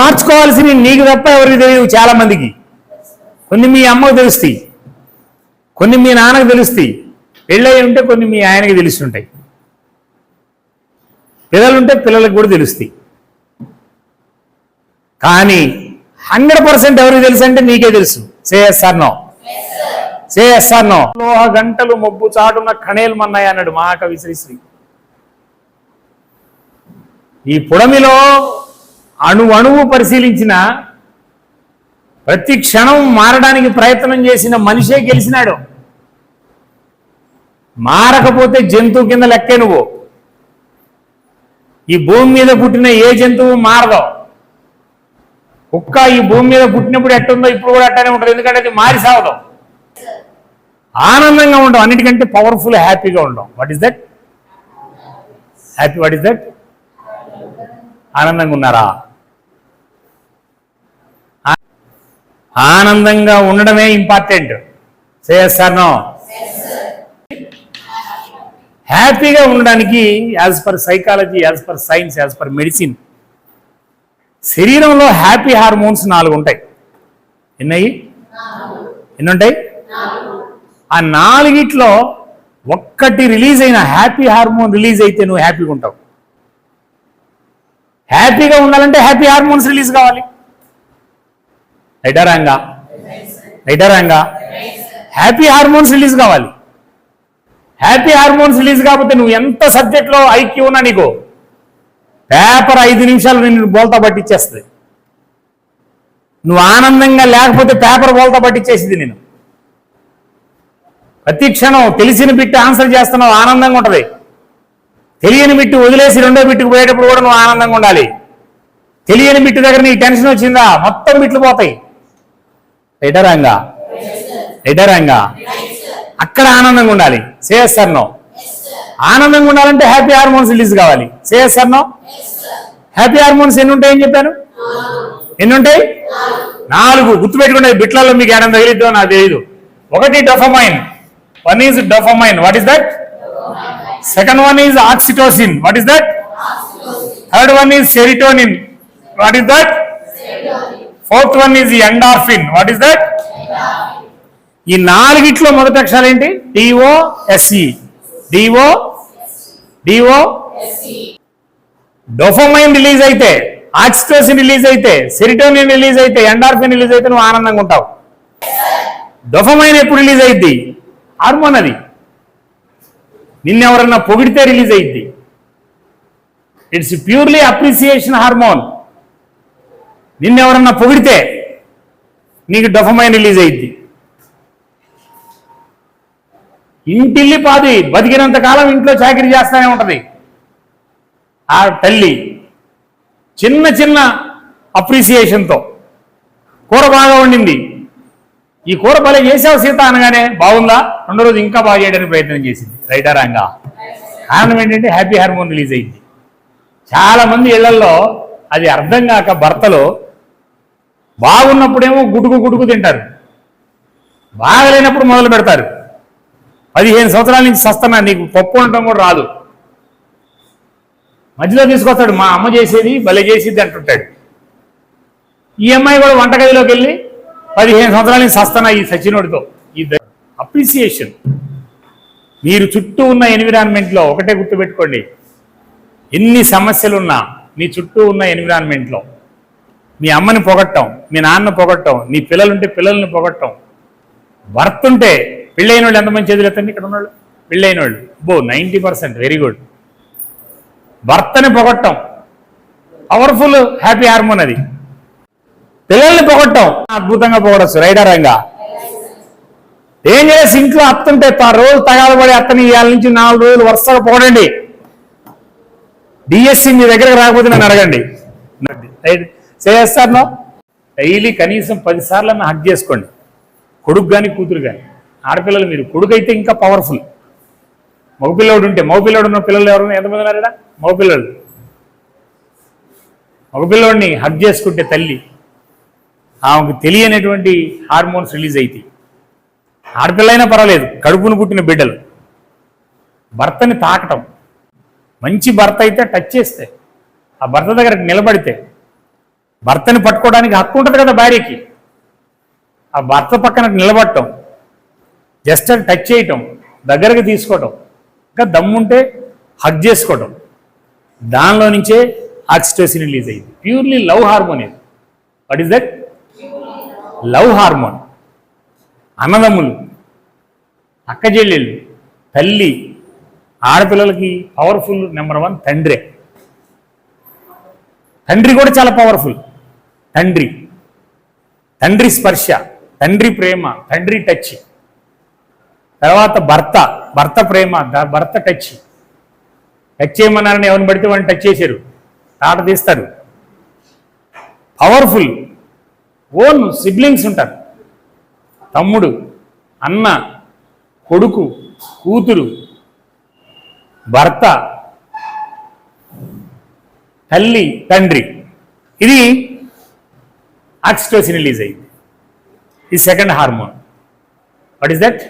మార్చుకోవాల్సిన నీకు తప్ప ఎవరికి తెలియదు చాలా మందికి. కొన్ని మీ అమ్మకు తెలుస్తాయి. కొన్ని మీ నాన్నకు తెలుస్తాయి. పెళ్ళయి ఉంటే కొన్ని మీ ఆయనకి తెలుస్తుంటాయి పిల్లలుంటే పిల్లలకు కూడా తెలుస్తాయి. కానీ హండ్రెడ్ పర్సెంట్ ఎవరికి తెలుసు అంటే నీకే తెలుసు. సేఎస్ఆర్ నో సేఎస్ఆర్ నో లోహ గంటలు మొబ్బు చాటున కణేలు మన్నాయి అన్నాడు మహాకవి శ్రీశ్రీ ఈ పుడమిలో అణు అణువు పరిశీలించిన ప్రతి క్షణం మారడానికి ప్రయత్నం చేసిన మనిషే గెలిచినాడు. మారకపోతే జంతువు కింద లెక్కే నువ్వు. ఈ భూమి మీద పుట్టిన ఏ జంతువు మారదు. కుక్క ఈ భూమి మీద పుట్టినప్పుడు ఎట్టుందో ఇప్పుడు కూడా అట్టనే ఉంటుంది. ఎందుకంటే అది మారి సాగదు. ఆనందంగా ఉండవు. అన్నిటికంటే పవర్ఫుల్ హ్యాపీగా ఉండవు. What is that happy what is that ఆనందంగా ఉన్నారా? ఆనందంగా ఉండడమే ఇంపార్టెంట్. సేయస్తాను హ్యాపీగా ఉండడానికి as per psychology as per science as per medicine శరీరంలో హ్యాపీ హార్మోన్స్ నాలుగు ఉంటాయి. ఎన్నయి ఎన్ని ఉంటాయి? ఆ నాలుగిట్లో ఒక్కటి రిలీజ్ అయిన హ్యాపీ హార్మోన్ రిలీజ్ అయితే నువ్వు హ్యాపీగా ఉంటావు. హ్యాపీగా ఉండాలంటే హ్యాపీ హార్మోన్స్ రిలీజ్ కావాలి. రైటరాంగా రైటరాంగా హ్యాపీ హార్మోన్స్ రిలీజ్ కావాలి. హ్యాపీ హార్మోన్స్ రిలీజ్ కాకపోతే నువ్వు ఎంత సబ్జెక్ట్లో ఐక్యూ ఉన్నా నీకు? పేపర్ ఐదు నిమిషాలు నిన్ను బోల్తా పట్టించేస్తుంది నువ్వు ఆనందంగా లేకపోతే పేపర్ బోల్తా పట్టించేసింది నేను. ప్రతి క్షణం తెలిసిన బిట్టు ఆన్సర్ చేస్తున్నావు ఆనందంగా ఉంటుంది. తెలియని బిట్టు వదిలేసి రెండో బిట్టుకు పోయేటప్పుడు కూడా నువ్వు ఆనందంగా ఉండాలి. తెలియని బిట్టు దగ్గర నీకు టెన్షన్ వచ్చిందా? మొత్తం బిట్లు పోతాయి. ఎడరంగా. ఎడరంగా. అక్కడ ఆనందంగా ఉండాలి. సేఎస్ఆర్ నో ఆనందంగా ఉండాలంటే హ్యాపీ హార్మోన్స్ రిలీజ్ కావాలి. సేఎస్ఆర్ నో హ్యాపీ హార్మోన్స్ ఎన్ని ఉంటాయని చెప్పాను ఎన్ని ఉంటాయి నాలుగు. గుర్తుపెట్టుకుంటే బిట్లలో మీకు ఏమైనా తగిలిద్దో నాకు తెలియదు ఒకటి dopamine one is dopamine what is that? Second one is oxytocin. What is that? Third one is serotonin. What is that? Fourth one is endorphin. What is that ఈ నాలుగిట్లో మొదటి అక్షరాలు ఏంటి? D O S E D O D O dopamine release అయితే oxytocin release అయితే serotonin release అయితే endorphin release అయితే నువ్వు ఆనందంగా ఉంటావు. డొఫమైన్ ఎప్పుడు రిలీజ్ అయింది హార్మోన్ అది నిన్నెవరన్నా పొగిడితే రిలీజ్ అయింది ఇట్స్ ప్యూర్లీ అప్రిసియేషన్ హార్మోన్ నిన్నెవరన్నా పొగిడితే నీకు డొఫమైన్ రిలీజ్ అయింది ఇంటిల్లి పాది బతికినంత కాలం ఇంట్లో చాకరీ చేస్తూనే ఉంటుంది. ఆ తల్లి చిన్న చిన్న అప్రిసియేషన్తో కూర బాగా వండింది. ఈ కూర భలే చేసావు సీత అనగానే బాగుందా? రెండో రోజు ఇంకా బాగా చేయడానికి ప్రయత్నం చేసింది. రైటా రాంగా? కారణం ఏంటంటే హ్యాపీ హార్మోన్ రిలీజ్ అయింది చాలామంది ఇళ్ళలో అది అర్థం కాక భర్తలు బాగున్నప్పుడేమో గుడుకు గుడుకు తింటారు. బాగలేనప్పుడు మొదలు పెడతారు. పదిహేను సంవత్సరాల నుంచి సస్తనా నీకు పప్పు ఉండటం కూడా రాదు. మధ్యలో తీసుకొస్తాడు మా అమ్మ చేసేది భలే చేసేది అంటుంటాడు. ఈ అమ్మాయి కూడా వంటగదిలోకి వెళ్ళి పదిహేను సంవత్సరాల నుంచి సస్తనా ఈ సచినుడితో. ఈ అప్రిసియేషన్. మీరు చుట్టూ ఉన్న ఎన్విరాన్మెంట్లో ఒకటే గుర్తుపెట్టుకోండి. ఎన్ని సమస్యలున్నా మీ చుట్టూ ఉన్న ఎన్విరాన్మెంట్లో మీ అమ్మని పొగట్టం మీ నాన్న పొగట్టం నీ పిల్లలుంటే పిల్లల్ని పొగట్టం. భర్త ఉంటే పెళ్ళైన వాళ్ళు ఎంతమంది చేతులు ఎత్తండి ఇక్కడ ఉన్నవాళ్ళు పెళ్ళైన వాళ్ళు బో నైంటీ పర్సెంట్. వెరీ గుడ్ భర్తని పొగట్టం. పవర్ఫుల్ హ్యాపీ హార్మోన్ అది. పిల్లల్ని పొగట్టం. అద్భుతంగా పొగడచ్చు. రైడరంగా ఏం చేసి ఇంట్లో అత్తుంటే తా రోజు తగాలబడి అత్తని ఇవాళ నుంచి నాలుగు రోజులు వరుసగా పొగడండి. డిఎస్సి మీ దగ్గరకు రాకపోతే నన్ను అడగండి. రైట్ చేస్తారు? నో డైలీ కనీసం పదిసార్లు అన్న హక్ చేసుకోండి. కొడుకు కానీ కూతురు కానీ ఆడపిల్లలు మీరు. కొడుకు అయితే ఇంకా పవర్ఫుల్ మగపిల్లడు ఉంటే మగపిల్లడు ఉన్న పిల్లలు ఎవరు ఎంతమంది ఉన్నారా మగపిల్లలు. మగపిల్లడిని హక్ చేసుకుంటే తల్లి ఆమెకు తెలియనటువంటి హార్మోన్స్ రిలీజ్ అవుతాయి ఆడపిల్ల అయినా పర్వాలేదు కడుపును పుట్టిన బిడ్డలు. భర్తని తాకటం. మంచి భర్త అయితే టచ్ చేస్తే ఆ భర్త దగ్గర నిలబడితే భర్తని పట్టుకోవడానికి హక్కు ఉంటుంది కదా భార్యకి. ఆ భర్త పక్కన నిలబడటం జస్ట్ అది టచ్ చేయటం దగ్గరకు తీసుకోవటం ఇంకా దమ్ముంటే హక్ చేసుకోవటం. దానిలో నుంచే ఆక్సిటోసిన్ రిలీజ్ అయ్యింది ప్యూర్లీ లవ్ హార్మోన్ ఇది. What is that love hormone. అన్నదమ్ములు అక్క చెల్లెళ్ళు తల్లి ఆడపిల్లలకి పవర్ఫుల్ నెంబర్ వన్ తండ్రే. తండ్రి కూడా చాలా పవర్ఫుల్ తండ్రి. తండ్రి స్పర్శ తండ్రి ప్రేమ తండ్రి టచ్. తర్వాత భర్త భర్త ప్రేమ భర్త టచ్. టచ్ చేయమన్నారని ఎవరిని పడితే వాడిని టచ్ చేశారు. తాట తీస్తారు పవర్ఫుల్. ఓన్ సిబ్లింగ్స్ ఉంటారు. తమ్ముడు అన్న కొడుకు కూతురు భర్త తల్లి తండ్రి. ఇది ఆక్సిటోసిన్ రిలీజ్ అయింది ఈ second hormone what is that